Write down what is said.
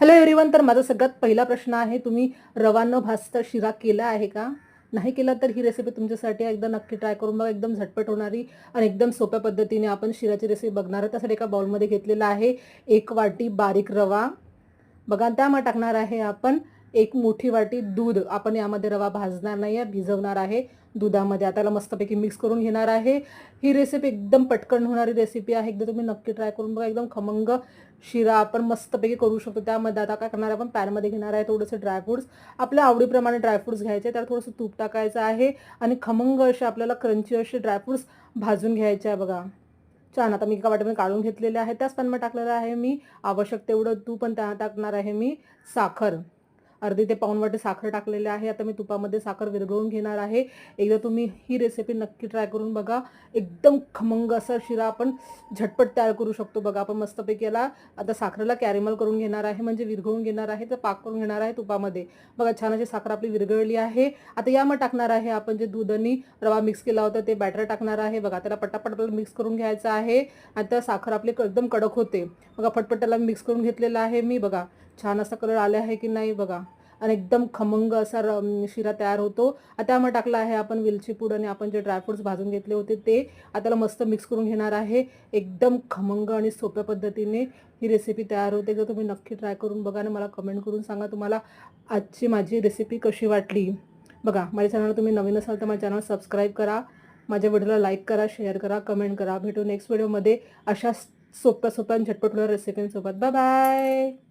Hello everyone तर माझा सगळ्यात पहिला प्रश्न आहे तुम्ही रवा न भाजता शिरा केला आहे का? नाही केला तर ही रेसिपी तुमच्यासाठी एकदा नक्की ट्राय करून बघा एकदम झटपट होणारी आणि एकदम सोप्या पद्धतीने आपण शिराची रेसिपी बघणार आहे त्यासाठी एका बाउलमध्ये घेतलेला आहे एक वाटी बारीक रवा. बघा त्यामध्ये टाकणार आहे आपण एक मोठी वाटी दूध आपण यामध्ये रवा भाजणार नाही आहे भिजवणार आहे दुधामध्ये. आता मस्तपैकी मिक्स करून घेणार आहे. ही रेसिपी एकदम पटकन होणारी रेसिपी आहे. एकदा तुम्ही नक्की ट्राय करून बघा. एकदम खमंग शिरा आपण मस्तपैकी करू शकतो. त्यामध्ये आता काय करणार आहे आपण? पॅनमध्ये घेणार आहे थोडेसे ड्रायफ्रुट्स आपल्या आवडीप्रमाणे ड्रायफ्रुट्स घ्यायचे. त्याला थोडंसं तूप टाकायचं आहे आणि खमंग असे आपल्याला क्रंची असे ड्रायफ्रुट्स भाजून घ्यायचे आहे बघा. छान. आता मी एका वाटेमध्ये काढून घेतलेले आहे त्याच पॅनमध्ये टाकलेलं आहे मी. आवश्यक तेवढं तूप पण त्या टाकणार आहे मी साखर. अर्धी ते पाऊण वाटे साखर टाकलेले आहे. आता मी तुपामध्ये साखर विरघळून घेणार आहे. एकदा तुम्ही ही रेसिपी नक्की ट्राय करून बघा. एकदम खमंग असा शिरा आपण झटपट तयार करू शकतो बघा आपण मस्तपैकी याला. आता साखरेला कॅरेमल करून घेणार आहे म्हणजे विरघळून घेणार आहे तर पाक करून घेणार आहे तुपामध्ये. बघा छान अशी साखर आपली विरघळली आहे. आता यामध्ये टाकणार आहे आपण जे दूध आणि रवा मिक्स केला होता ते बॅटर टाकणार आहे. बघा त्याला पटापट आपल्याला मिक्स करून घ्यायचं आहे. आणि साखर आपली एकदम कडक होते. बघा पटपट त्याला मिक्स करून घेतलेला आहे मी. बघा छान असा कलर आला आहे की नाही बघा. आणि एकदम खमंग असा र- शिरा तयार होतो. आता टाकला आहे आपण वेलची पूड आणि आपण जे ड्रायफ्रुट्स भाजून घेतले होते ते आता मस्त मिक्स करून घेणार आहे. एकदम खमंग आणि सोप्या पद्धतीने ही रेसिपी तयार होते. जर तुम्ही नक्की ट्राय करून बघा आणि मला कमेंट करून सांगा तुम्हाला आजची माझी रेसिपी कशी वाटली. बघा माझ्या चॅनलला तुम्ही नवीन असाल तर माझ्या चॅनल सबस्क्राईब करा. माझ्या व्हिडिओला लाईक करा शेअर करा कमेंट करा. भेटू नेक्स्ट व्हिडिओमध्ये अशा सोप्या सोप्या आणि झटपट रेसिपींसोबत बाय बाय